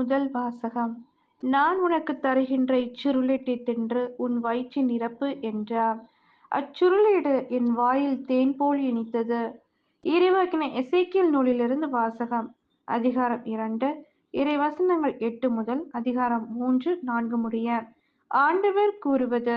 முதல் வாசகம். நான் உனக்கு தருகின்ற இச்சுருளிட்டை தின்று உன் வயிற்று நிரப்பு என்றார். அச்சுருளீடு என் வாயில் தேன் போல் இனித்தது. இறைவாக்கின எசேக்கியல் நூலிலிருந்து வாசகம். அதிகாரம் இரண்டு. இறைவசனங்கள் எட்டு முதல் அதிகாரம் மூன்று நான்கு முடிய. ஆண்டவர் கூறுவது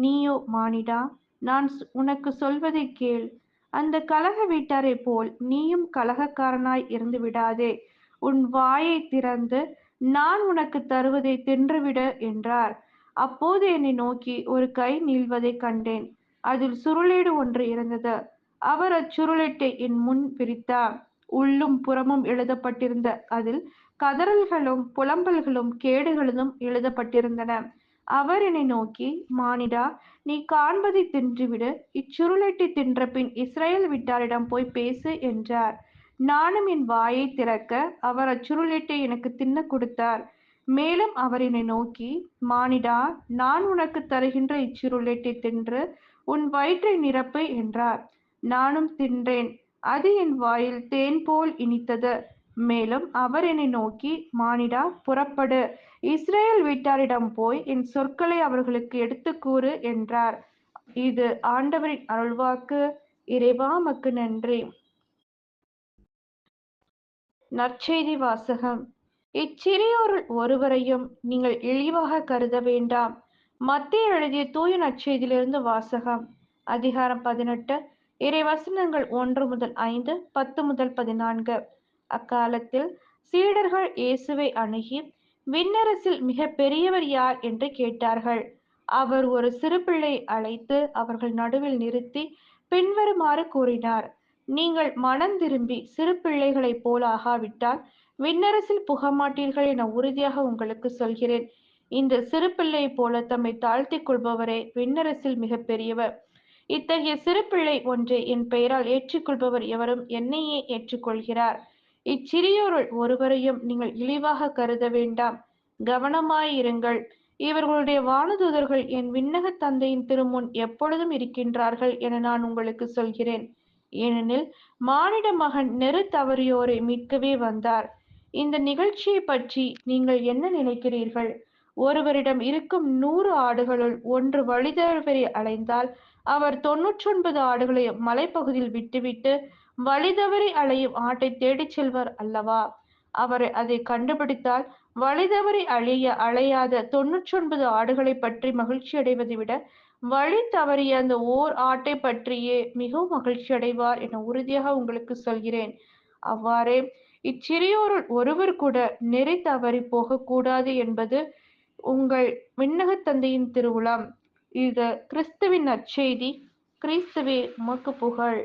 நீயோ மானிடா நான் உனக்கு சொல்வதை கேள். அந்த கலக வீட்டாரை போல் நீயும் கலகக்காரனாய் இருந்து விடாதே. உன் வாயை திறந்து நான் உனக்கு தருவதை தின்றுவிடு என்றார். அப்போது என்னை நோக்கி ஒரு கை நீள்வதைக் கண்டேன். அதில் சுருளேடு ஒன்று இருந்தது. அவர் அச்சுருளேட்டை என் முன் பிரித்தார். உள்ளும் புறமும் எழுதப்பட்டிருந்த அதில் கதறல்களும் புலம்பல்களும் கேடுகளும் எழுதப்பட்டிருந்தன. அவர் என்னை நோக்கி மானிடா நீ காண்பதை தின்றுவிடு. இச்சுருளேட்டை தின்ற பின் இஸ்ரேல் விட்டாரிடம் போய் பேசு என்றார். நானும் என் வாயை திறக்க அவர் அச்சுருளீட்டை எனக்கு தின்ன கொடுத்தார். மேலும் அவர் என்னை நோக்கி மானிடா நான் உனக்கு தருகின்ற இச்சுருளேட்டை தின்று உன் வயிற்றை நிரப்பு என்றார். நானும் தின்றேன். அது என் வாயில் தேன் போல் இனித்தது. மேலும் அவர் என்னை நோக்கி மானிடா புறப்படு. இஸ்ரேல் வீட்டாரிடம் போய் என் சொற்களை அவர்களுக்கு எடுத்துக் கூறு என்றார். இது ஆண்டவரின் அருள்வாக்கு. இறைவா மக்கு நன்றி. நற்செய்தி வாசகம். இச்சிறியோருள் ஒருவரையும் நீங்கள் இழிவாக கருத வேண்டாம். மத்திய எழுதிய தூய நற்செய்தியிலிருந்து வாசகம். அதிகாரம் பதினெட்டு இறைவசனங்கள் ஒன்று முதல் ஐந்து பத்து முதல் பதினான்கு. அக்காலத்தில் சீடர்கள் இயேசுவை அணுகி விண்ணரசில் மிக பெரியவர் யார் என்று கேட்டார்கள். அவர் ஒரு சிறு பிள்ளை அழைத்து அவர்கள் நடுவில் நிறுத்தி பின்வருமாறு கூறினார். நீங்கள் மனம் திரும்பி சிறு பிள்ளைகளைப் போல ஆகாவிட்டால் விண்ணரசில் புகமாட்டீர்கள் என உறுதியாக உங்களுக்கு சொல்கிறேன். இந்த சிறு பிள்ளையைப் போல தம்மை தாழ்த்திக் கொள்பவரே விண்ணரசில் மிக பெரியவர். இத்தகைய சிறு பிள்ளை ஒன்றை என் பெயரால் ஏற்றுக்கொள்பவர் எவரும் என்னையே ஏற்றுக்கொள்கிறார். இச்சிறியோருள் ஒருவரையும் நீங்கள் இழிவாக கருத வேண்டாம். கவனமாயிருங்கள். இவர்களுடைய வானதூதர்கள் என் விண்ணக தந்தையின் திருமுன் எப்பொழுதும் இருக்கின்றார்கள் என நான் உங்களுக்கு சொல்கிறேன். ஏனெனில் மானிட மகன் நெரு தவறியோரை மீட்கவே வந்தார். இந்த நிகழ்ச்சியை பற்றி நீங்கள் என்ன நினைக்கிறீர்கள்? ஒருவரிடம் இருக்கும் நூறு ஆடுகளுள் ஒன்று வழிதவரை அலைந்தால் அவர் தொன்னூற்றொன்பது ஆடுகளை மலைப்பகுதியில் விட்டுவிட்டு வழிதவறி அலையும் ஆட்டை தேடிச் செல்வர் அல்லவா? அவர் அதை கண்டுபிடித்தால் வழிதவறி அழிய அலையாத தொன்னூற்றொன்பது ஆடுகளை பற்றி மகிழ்ச்சி அடைவதை விட வழி தவறிய அந்த ஓர் ஆட்டை பற்றியே மிகவும் மகிழ்ச்சி அடைவார் என உறுதியாக உங்களுக்கு சொல்கிறேன். அவ்வாறே இச்சிறியோருள் ஒருவர் கூட நெறி தவறி போகக்கூடாது என்பது உங்கள் விண்ணகத் தந்தையின் திருவுளம். இது கிறிஸ்துவின் நற்செய்தி. கிறிஸ்துவே உமக்கு புகழ்.